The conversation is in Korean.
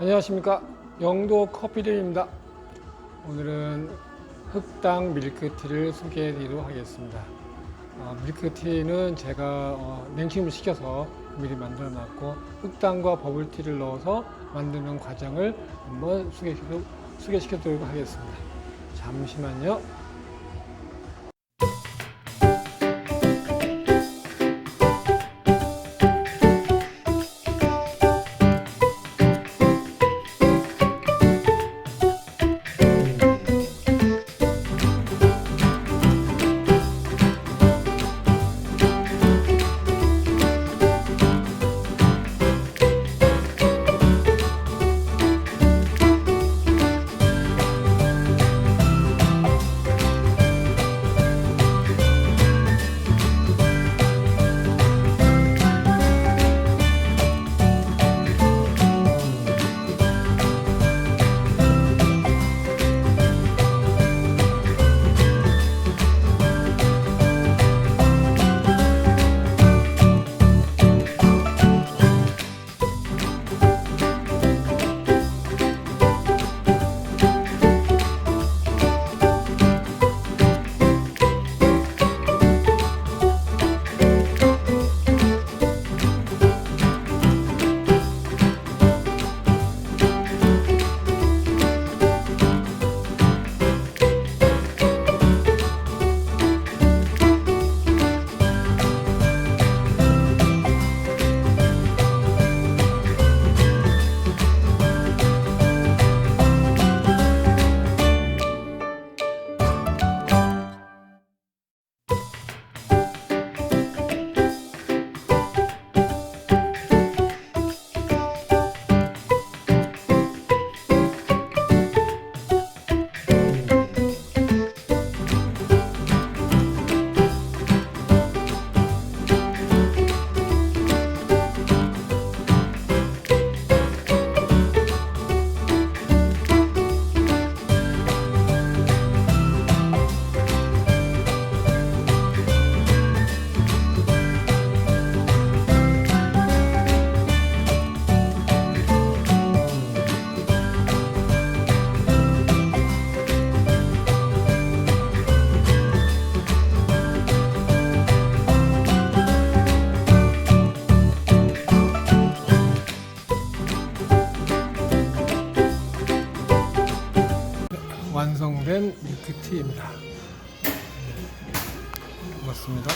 안녕하십니까. 영도 커피데이입니다. 오늘은 흑당 밀크티를 소개해 드리도록 하겠습니다. 어, 밀크티는 제가 어, 냉침을 시켜서 미리 만들어 놨고 흑당과 버블티를 넣어서 만드는 과정을 한번 소개시켜, 드리도록 하겠습니다. 잠시만요 완성된 밀크티입니다. 고맙습니다